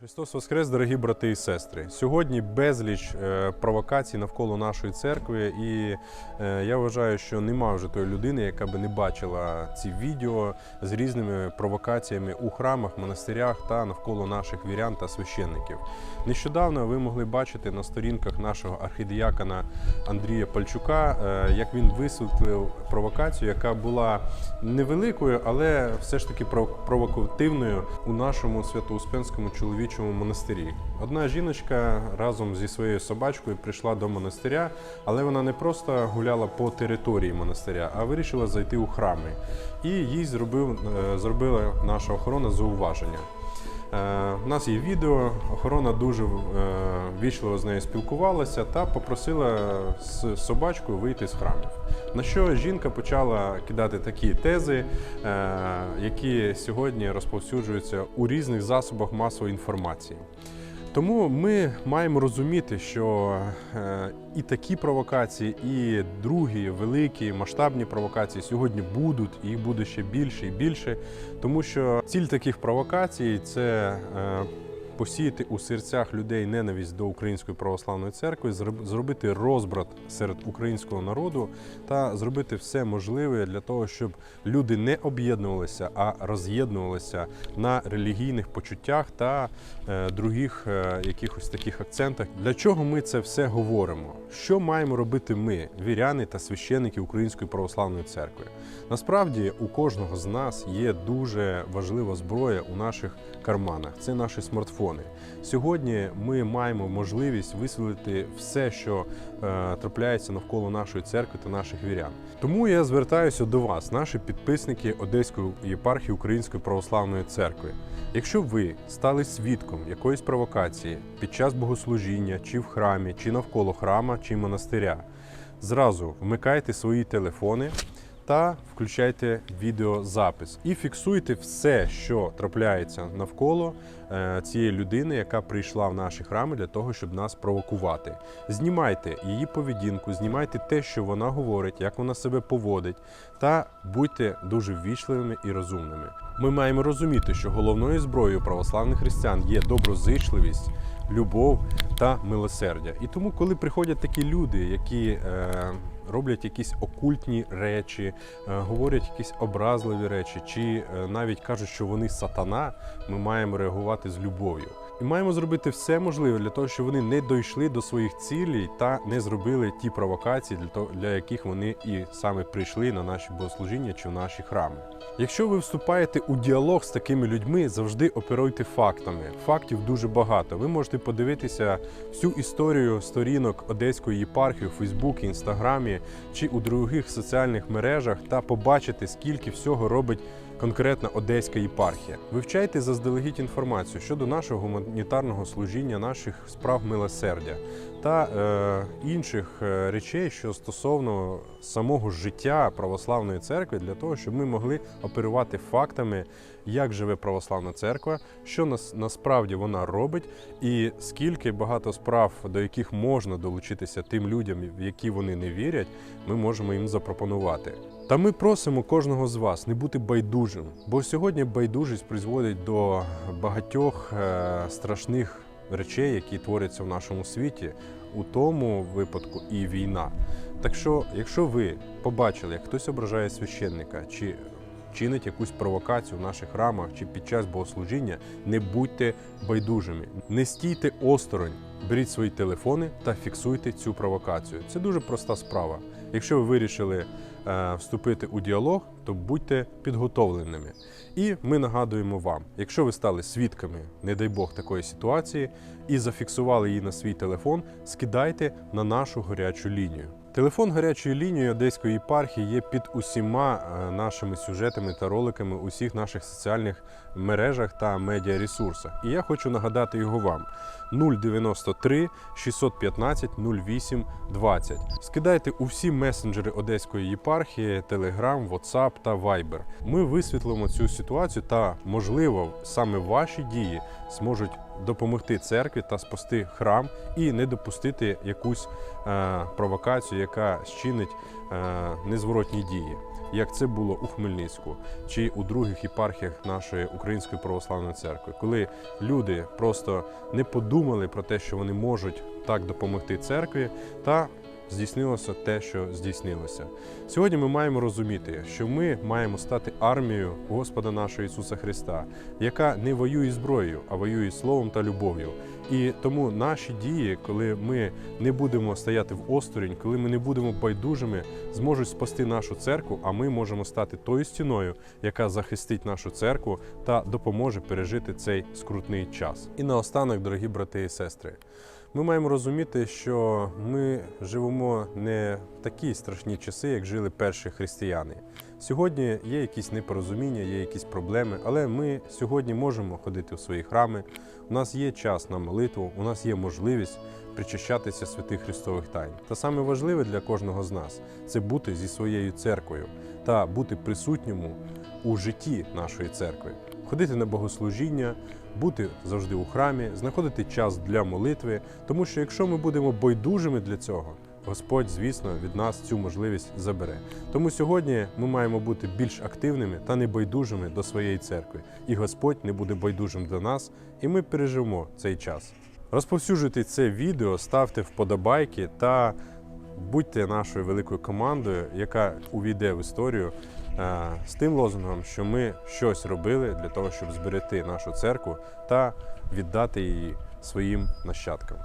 Христос Воскрес, дорогі брати і сестри. Сьогодні безліч е, провокацій навколо нашої церкви, і е, я вважаю, що нема вже тої людини, яка би не бачила ці відео з різними провокаціями у храмах, монастирях та навколо наших вірян та священників. Нещодавно ви могли бачити на сторінках нашого архідіякона Андрія Пальчука, е, як він висвітлив провокацію, яка була невеликою, але все ж таки провокативною у нашому свято-успенському чоловічому монастирі. Одна жіночка разом зі своєю собачкою прийшла до монастиря, але вона не просто гуляла по території монастиря, а вирішила зайти у храми. І їй зробив, е, зробила наша охорона зауваження. Е, У нас є відео, охорона дуже е, вічливо з нею спілкувалася та попросила з собачкою вийти з храмів. На що жінка почала кидати такі тези, е, які сьогодні розповсюджуються у різних засобах масової інформації. Тому ми маємо розуміти, що е, і такі провокації, і другі великі масштабні провокації сьогодні будуть, і їх буде ще більше і більше. Тому що ціль таких провокацій це е, посіяти у серцях людей ненависть до Української православної церкви, зробити розбрат серед українського народу та зробити все можливе для того, щоб люди не об'єднувалися, а роз'єднувалися на релігійних почуттях та е, других е, якихось таких акцентах. Для чого ми це все говоримо? Що маємо робити ми, віряни та священники Української православної церкви? Насправді у кожного з нас є дуже важлива зброя у наших карманах. Це наші смартфони. Сьогодні ми маємо можливість висвітлити все, що е, трапляється навколо нашої церкви та наших вірян. Тому я звертаюся до вас, наші підписники Одеської єпархії Української православної церкви. Якщо ви стали свідком якоїсь провокації під час богослужіння, чи в храмі, чи навколо храма, чи монастиря, зразу вмикайте свої телефони та включайте відеозапис і фіксуйте все, що трапляється навколо е, цієї людини, яка прийшла в наші храми для того, щоб нас провокувати. Знімайте її поведінку, знімайте те, що вона говорить, як вона себе поводить, та будьте дуже ввічливими і розумними. Ми маємо розуміти, що головною зброєю православних християн є доброзичливість, любов та милосердя. І тому, коли приходять такі люди, які е, роблять якісь окультні речі, е, говорять якісь образливі речі, чи е, навіть кажуть, що вони сатана, ми маємо реагувати з любов'ю. І маємо зробити все можливе для того, щоб вони не дійшли до своїх цілей та не зробили ті провокації, для того, для яких вони і саме прийшли на наші богослужіння чи в наші храми. Якщо ви вступаєте у діалог з такими людьми, завжди оперуйте фактами. Фактів дуже багато. Ви можете подивитися всю історію сторінок Одеської єпархії у Фейсбуці, Інстаграмі чи у других соціальних мережах та побачити, скільки всього робить конкретна Одеська єпархія. Вивчайте заздалегідь інформацію щодо нашого гуманітарного служіння, наших справ милосердя та е, інших е, речей, що стосовно самого життя православної церкви, для того, щоб ми могли оперувати фактами, як живе православна церква, що нас насправді вона робить, і скільки багато справ, до яких можна долучитися тим людям, в які вони не вірять, ми можемо їм запропонувати. Та ми просимо кожного з вас не бути байдужим, бо сьогодні байдужість призводить до багатьох е, страшних речей, які творяться в нашому світі, у тому випадку і війна. Так що, якщо ви побачили, як хтось ображає священника чи чинить якусь провокацію в наших храмах чи під час богослужіння, не будьте байдужими, не стійте осторонь, беріть свої телефони та фіксуйте цю провокацію. Це дуже проста справа. Якщо ви вирішили е, вступити у діалог, то будьте підготовленими. І ми нагадуємо вам, якщо ви стали свідками, не дай Бог, такої ситуації, і зафіксували її на свій телефон, скидайте на нашу гарячу лінію. Телефон гарячої лінії Одеської єпархії є під усіма е, нашими сюжетами та роликами у всіх наших соціальних мережах та медіаресурсах. І я хочу нагадати його вам: 093 615 08 20. Скидайте у всі месенджери Одеської єпархії, Telegram, WhatsApp та Viber. Ми висвітлимо цю ситуацію та, можливо, саме ваші дії зможуть допомогти церкві та спасти храм і не допустити якусь е, провокацію, яка щинить е, незворотні дії. як це було у Хмельницьку чи у других єпархіях нашої Української православної церкви, коли люди просто не подумали про те, що вони можуть так допомогти церкві, та здійснилося те, що здійснилося. Сьогодні ми маємо розуміти, що ми маємо стати армією Господа нашого Ісуса Христа, яка не воює зброєю, а воює словом та любов'ю. І тому наші дії, коли ми не будемо стояти в осторонь, коли ми не будемо байдужими, зможуть спасти нашу церкву, а ми можемо стати тою стіною, яка захистить нашу церкву та допоможе пережити цей скрутний час. І наостанок, дорогі брати і сестри, ми маємо розуміти, що ми живемо не в такі страшні часи, як жили перші християни. Сьогодні є якісь непорозуміння, є якісь проблеми, але ми сьогодні можемо ходити в свої храми. У нас є час на молитву, у нас є можливість причащатися святих Христових тайн. Та саме важливе для кожного з нас це бути зі своєю церквою та бути присутньому у житті нашої церкви, ходити на богослужіння, бути завжди у храмі, знаходити час для молитви, тому що якщо ми будемо байдужими для цього, Господь, звісно, від нас цю можливість забере. Тому сьогодні ми маємо бути більш активними та небайдужими до своєї церкви, і Господь не буде байдужим до нас, і ми переживемо цей час. Розповсюджуйте це відео, ставте вподобайки та будьте нашою великою командою, яка увійде в історію е, з тим лозунгом, що ми щось робили для того, щоб зберегти нашу церкву та віддати її своїм нащадкам.